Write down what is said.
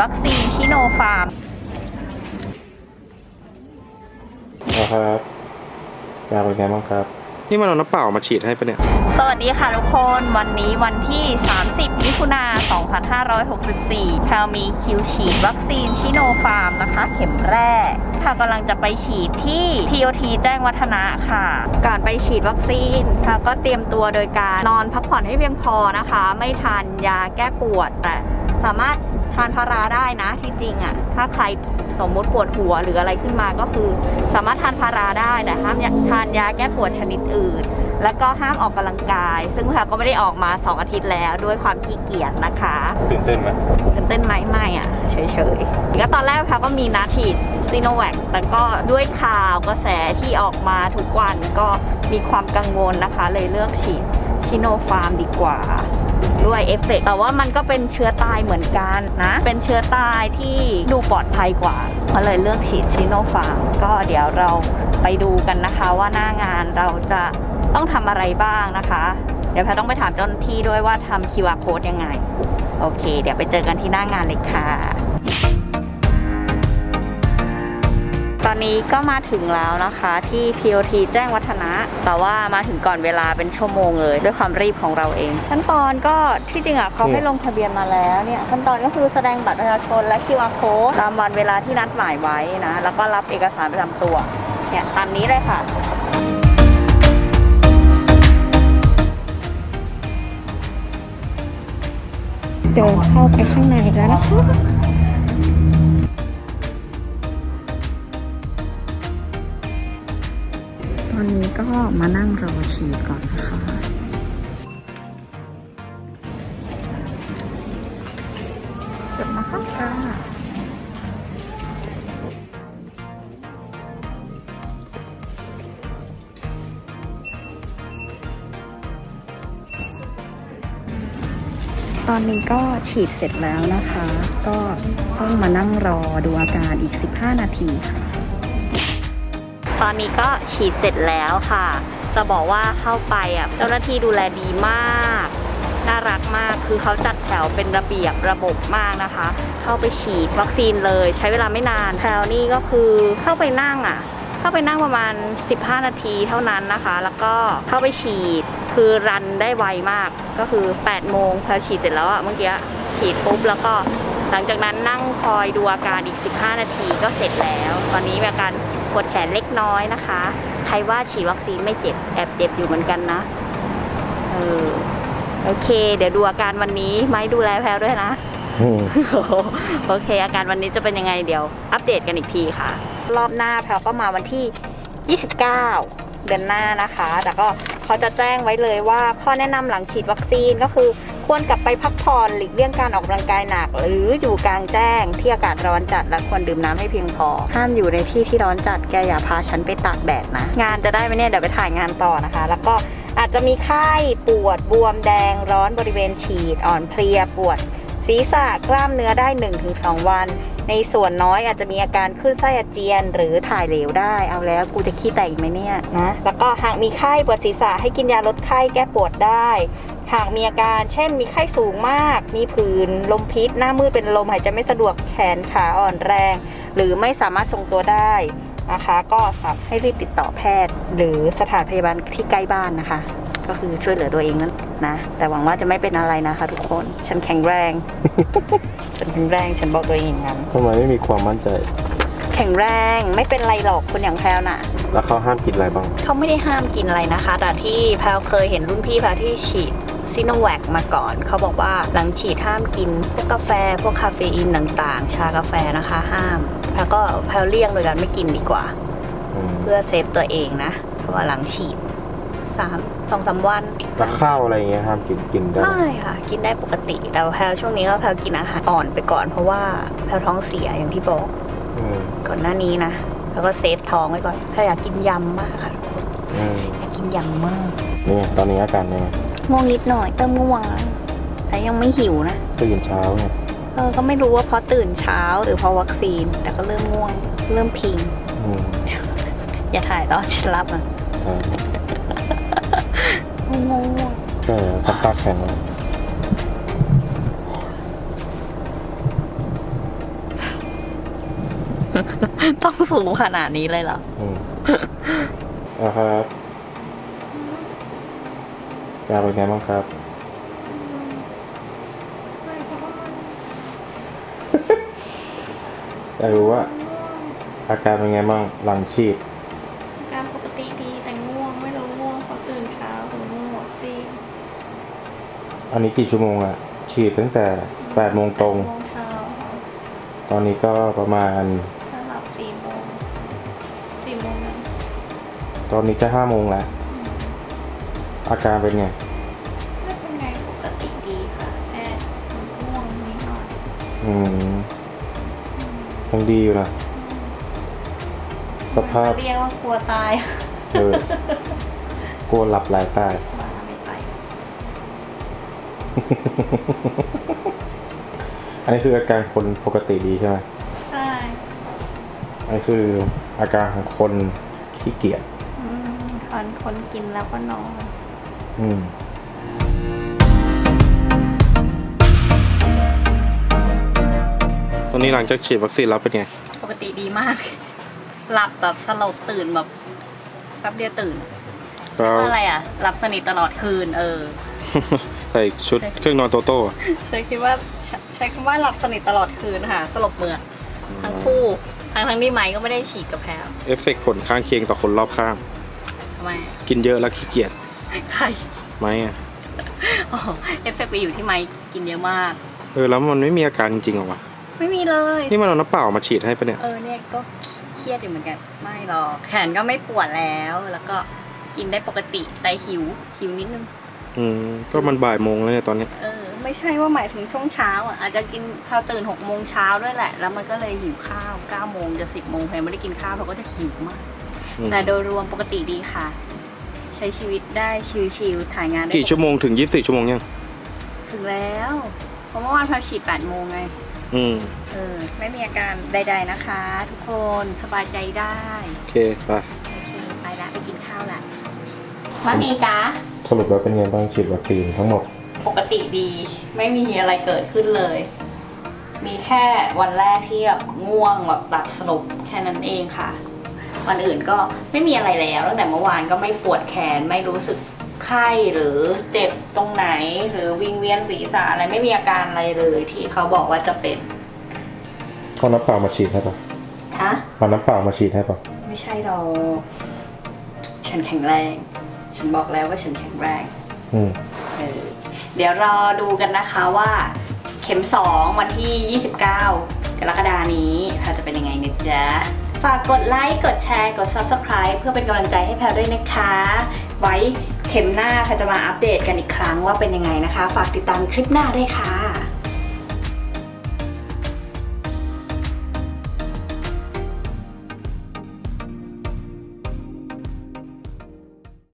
วัคซีนชิโนฟาร์ม นะครับยาเป็นไงบ้างครับ นี่มันเอาน้ำเปล่ามาฉีดให้ปะเนี่ย สวัสดีค่ะทุกคน วันนี้วันที่ 30 มิถุนา2564 แพลมีคิวฉีดวัคซีนชิโนฟาร์มนะคะ เข็มแรก ค่ะกำลังจะไปฉีดที่ TOT แจ้งวัฒนะค่ะ ก่อนไปฉีดวัคซีนค่ะก็เตรียมตัวโดยการนอนพักผ่อนให้เพียงพอนะคะ ไม่ทานยาแก้ปวดแต่สามารถ ทานพาราได้นะที่จริงอะ่ะ ถ้าใครสมมุติปวดหัวหรืออะไรขึ้นมาก็คือ สามารถทานพาราได้แต่ห้ามทานยาแก้ปวดชนิดอื่น แล้วก็ห้ามออกกำลังกาย ซึ่งแพลก็ไม่ได้ออกมา 2 อาทิตย์แล้วด้วยความขี้เกียจนะคะตื่นเต้นไหมตื่นเต้นไหมไม่อะเฉยๆก็ตอนแรกแพลก็มีนัดฉีดซีโนแวคแต่ก็ด้วยข่าวกระแสที่ออกมาทุกวันก็มีความกังวลนะคะ เลยเลือกฉีดชิโนฟาร์มดีกว่า ด้วยเอฟเฟกต์แต่ว่ามันก็เป็นเชื้อตายเหมือนกันนะ เป็นเชื้อตายที่ดูปลอดภัยกว่าก็เลยเลือกฉีดชิโนฟาร์มก็เดี๋ยวเราไปดูกันนะคะว่าหน้างานเราจะต้องทำอะไรบ้างนะคะ เดี๋ยวแพทต้องไปถามเจ้าหน้าที่ด้วยว่าทำ QR code ยังไง โอเค เดี๋ยวไปเจอกันที่หน้างานเลยค่ะ อนนี้ก็มาถึงแล้วนะคะที่ TOT แจ้งวัฒนะ แต่ว่ามาถึงก่อนเวลาเป็นชั่วโมงเลย ด้วยความรีบของเราเอง ขั้นตอนก็ที่จริงอะเขาให้ลงทะเบียนมาแล้วเนี่ยขั้นตอนก็คือแสดงบัตรประชาชนและ QR code ตามวันเวลาที่นัดหมายไว้นะ แล้วก็รับเอกสารประจำตัวเนี่ยตามนี้เลยค่ะเดินเข้าไปข้างในแล้วนะคะ ตอนนี้ก็มานั่งรอฉีดก่อนนะคะจบนะคะค่ะตอนนี้ก็ฉีดเสร็จแล้วนะคะ ก็ต้องมานั่งรอดูอาการอีก 15 นาทีค่ะ ตอนนี้ก็ฉีดเสร็จแล้วค่ะ จะบอกว่าเข้าไปอะเจ้าหน้าที่ดูแลดีมาก น่ารักมากคือเขาจัดแถวเป็นระเบียบระบบมากนะคะ เข้าไปฉีดวัคซีนเลยใช้เวลาไม่นานแถวนี้ก็คือเข้าไปนั่งอะเข้าไปนั่งประมาณ 15 นาทีเท่านั้นนะคะ แล้วก็เข้าไปฉีด คือรันได้ไวมาก ก็คือ 8 โมงพอฉีดเสร็จแล้วอะเมื่อกี้ฉีดปุ๊บ แล้วก็หลังจากนั้นนั่งคอยดูอาการอีก 15 นาทีก็เสร็จแล้ว ตอนนี้อาการ ปวดแขนเล็กน้อยนะคะ ใครว่าฉีดวัคซีนไม่เจ็บแอบเจ็บอยู่เหมือนกันนะ เออ โอเค เดี๋ยวดูอาการวันนี้ไม้ดูแลแพลด้วยนะอืมโอเค อาการวันนี้จะเป็นยังไงเดี๋ยว อัปเดตกันอีกทีค่ะ รอบหน้าแพลก็มาวันที่ 29 เดือนหน้านะคะ แต่ก็เขาจะแจ้งไว้เลยว่าข้อแนะนำหลังฉีดวัคซีนก็คือ ควรกลับไปพักผ่อนหลีกเลี่ยงการออกกำลังกายหนัก หรืออยู่กลางแจ้งที่อากาศร้อนจัดและควรดื่มน้ำให้เพียงพอ ห้ามอยู่ในที่ที่ร้อนจัดแกอย่าพาฉันไปตากแดดนะ งานจะได้ไหมเนี่ยเดี๋ยวไปถ่ายงานต่อนะคะ แล้วก็อาจจะมีไข้ปวดบวมแดงร้อนบริเวณฉีด อ่อนเพลียปวดศีรษะกล้ามเนื้อได้ 1-2 วัน ในส่วนน้อยอาจจะมีอาการขึ้นไส้อาเจียน หรือถ่ายเหลวได้ เอาแล้วกูจะขี้แตกอีกไหมเนี่ยนะแล้วก็หากมีไข้ปวดศีรษะให้กินยาลดไข้แก้ปวดได้ หากมีอาการเช่นมีไข้สูงมาก มีผื่นลมพิษ หน้ามืดเป็นลมหายใจไม่สะดวกแขนขาอ่อนแรง หรือไม่สามารถทรงตัวได้นะคะก็สามให้รีบติดต่อแพทย์ หรือสถานพยาบาลที่ใกล้บ้านนะคะ ก็คือช่วยเหลือตัวเองนั้น นะ แต่หวังว่าจะไม่เป็นอะไรนะคะทุกคน ฉันแข็งแรง ฉันแข็งแรง ฉันบอกตัวเองอย่างนั้น ทำไมไม่มีความมั่นใจ แข็งแรงไม่เป็นไรหรอกคนอย่างแพลวน่ะ แล้วเขาห้ามกินอะไรบ้าง เขาไม่ได้ห้ามกินอะไรนะคะ แต่ที่แพลวเคยเห็นรุ่นพี่แพลวที่ฉีดซิโนแวคมาก่อน เขาบอกว่าหลังฉีดห้ามกิน พวกกาแฟ พวกคาเฟอีนต่างๆ ชากาแฟนะคะห้าม แพลวก็แพลวเลี่ยงโดยการไม่กินดีกว่าอืมเพื่อเซฟตัวเองนะเพราะว่าหลังฉีด สามสองสามวันแล้วข้าวอะไรเงี้ยห้ามกินกินได้ไหมไม่ค่ะ กินได้ปกติ แต่ว่าแพลช่วงนี้ก็แพลกินอาหารอ่อนไปก่อน เพราะว่าแพลท้องเสียอย่างที่บอกอืมก่อนหน้านี้นะ แล้วก็เซฟท้องไว้ก่อนแพลอยากกินยำมากค่ะอืมอยากกินยำมากนี่ไงตอนนี้อาการเนี่ยง่วงนิดหน่อยเติมง่วงแล้วแต่ยังไม่หิวนะตื่นเช้าไงเออก็ไม่รู้ว่าเพราะตื่นเช้าหรือเพราะวัคซีน แต่ก็เริ่มง่วง เริ่มพิง อืมอย่าถ่ายตอนฉันรับอะ ใช่ ง่วงง่วงใช่ทำปากแข็งแล้วต้องสูงขนาดนี้เลยเหรอ อืมนะครับการเป็นไงบ้างครับ อยากรู้ว่าอาการเป็นไงบ้างหลังฉีด การปกติดีแต่ง่วงไม่รู้ง่วงเพราะตื่นเช้าหรือง่วงหมดซี อันนี้กี่ชั่วโมงอะฉีดตั้งแต่แปดโมงตรง โมงเช้าค่ะตอนนี้ก็ประมาณ ถ้าหลับสี่โมงสี่โมงนั้นตอนนี้จะห้าโมงแล้ว อาการเป็นไง ไม่เป็นไงปกติดีค่ะแค่ง่วงนิดหน่อยอืมยังดีอยู่นะ สภาพ เรียกว่ากลัวตาย เออกลัวหลับไหลตายมาไม่ไป อันนี้คืออาการคนปกติดีใช่ไหมใช่อันนี้คืออาการของคนขี้เกียจอืมตอนคนกินแล้วก็นอนอืม ตอนนี้หลังจากฉีดวัคซีนแล้วเป็นไง ปกติดีมาก หลับแบบสลบตื่นแบบแป๊บเดียวตื่นก็อะไรอะ หลับสนิทตลอดคืน เออ ใส่ชุดเครื่องนอนโตโต้อะใช้คิดว่าใช้ใช้คำว่าหลับสนิทตลอดคืนค่ะสลบเหมือดทั้งคู่ทั้งทั้งที่ไม้ก็ไม่ได้ฉีดกับแพลวเอฟเฟกต์ผลข้างเคียงต่อคนรอบข้างทำไมอะกินเยอะแล้วขี้เกียจใครไหมอะอ๋อเอฟเฟกต์ไปอยู่ที่ไม้กินเยอะมาก เออแล้วมันไม่มีอาการจริงๆเหรอวะไม่มีเลยนี่มันเอาน้ำเปล่ามาฉีดให้ปะเนี่ยเออเนี่ยก็เครียดอยู่เหมือนกันไม่หรอกแขนก็ไม่ปวดแล้วแล้วก็กินได้ปกติแต่หิวหิวนิดนึง อืมก็มันบ่ายโมงแล้วเนี่ยตอนนี้เออไม่ใช่ว่าหมายถึงช่วงเช้าอะอาจจะกินพอตื่นหกโมงเช้าด้วยแหละ แล้วมันก็เลยหิวข้าวเก้าโมงจะสิบโมงแพงไม่ได้กินข้าวเราก็จะหิวมากอืมแต่โดยรวมปกติดีค่ะ ใช้ชีวิตได้ชิลๆถ่ายงานได้กี่ชั่วโมงถึง24ชั่วโมงยังถึงแล้วเพราะเมื่อวานพาฉีดแปดโมงไง อืมเออไม่มีอาการใด ๆนะคะ ทุกคนสบายใจได้โอเคไป โอเคไปละไปกินข้าวละว่าไงจ๊ะ สรุปแล้วเป็นไงบ้างฉีดวัคซีนทั้งหมด ปกติดีไม่มีอะไรเกิดขึ้นเลย มีแค่วันแรกที่แบบง่วงแบบหลับสลบแค่นั้นเองค่ะ วันอื่นก็ไม่มีอะไรแล้วตั้งแต่เมื่อวานก็ไม่ปวดแขนไม่รู้สึกไข้หรือเจ็บตรงไหนหรือวิงเวียนศีรษะอะไรไม่มีอาการอะไรเลยที่เขาบอกว่าจะเป็นเอาน้ำเปล่ามาฉีดให้ปะฮะเอาน้ำเปล่ามาฉีดให้ปะไม่ใช่หรอกฉันแข็งแรง ฉันบอกแล้วว่าฉันแข็งแรงอืมเออเดี๋ยวรอดูกันนะคะว่า เข็ม 2 วันที่ 29 กรกฎานี้ค่ะจะเป็นยังไงนะจ๊ะ ฝากกดไลค์ กดแชร์ กด Subscribe เพื่อเป็นกำลังใจให้แพลด้วยนะคะ ไว้เข็มหน้าแพลจะมาอัปเดตกันอีกครั้งว่าเป็นยังไงนะคะ ฝากติดตามคลิปหน้าด้วยค่ะ